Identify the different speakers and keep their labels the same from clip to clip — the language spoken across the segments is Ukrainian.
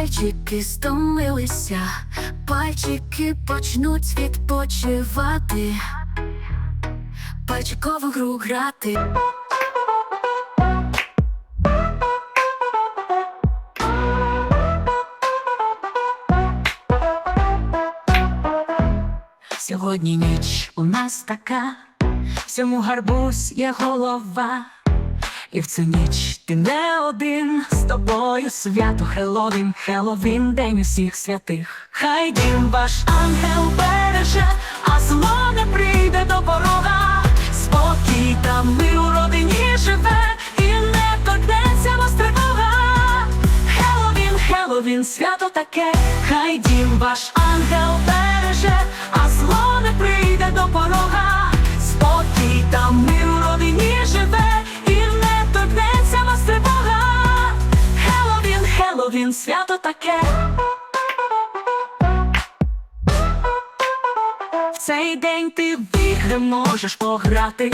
Speaker 1: Пальчики стомилися, пальчики почнуть відпочивати, пальчикову гру грати. Сьогодні ніч у нас така, всьому гарбуз є голова. І в цю ніч ти не один з тобою свято Хеллоуін, Хеллоуін, день усіх святих. Хай дім ваш ангел береже, а зло не прийде до порога. Спокій та мир у родині живе, і не торкнеться вас тривога. Хеллоуін, Хеллоуін, свято таке, хай дім ваш ангел береже, а зло не прийде до порога. Свято таке. В цей день ти в ігри можеш пограти,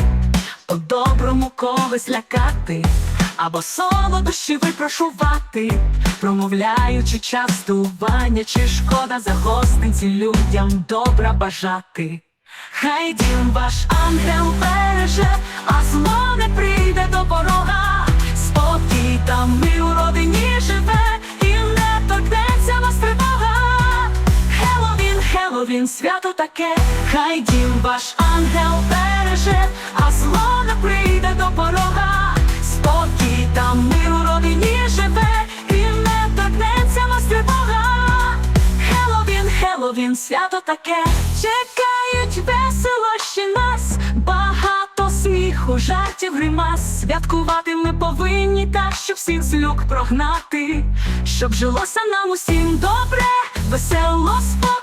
Speaker 1: по-доброму когось лякати, або солодощі випрошувати, промовляючи частування, чи шкода за гостинці людям добра бажати. Хай дім ваш ангел береже, а зло не прийде до порога. Хеллоуін, свято таке, хай дім ваш ангел береже, а зло не прийде до порога. Спокій та мир у родині живе, і не торкнеться вас тривога. Хеллоуін, Хеллоуін, свято таке, чекають веселощі нас, багато сміху, жартів, гримас. Святкувати ми повинні так, щоб всіх з люк прогнати, щоб жилося нам усім добре, весело, спокійно,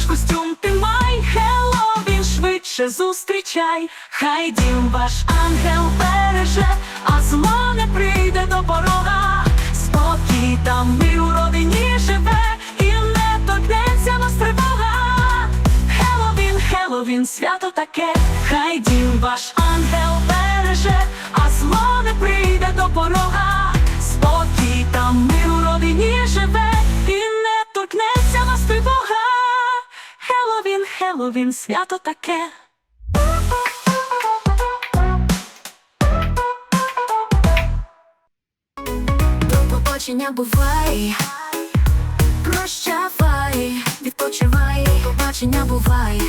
Speaker 1: тож костюм ти май, Хеллоуін швидше зустрічай, хай дім ваш ангел береже, а зло не прийде до порога. Спокій там мир у родині живе, і не торкнеться нас тривога. Хеллоуін, Хеллоуін, свято таке, хай дім ваш ангел Хеллоуін, свято таке. Побачення бувай, прощавай, відпочивай, побачення бувай.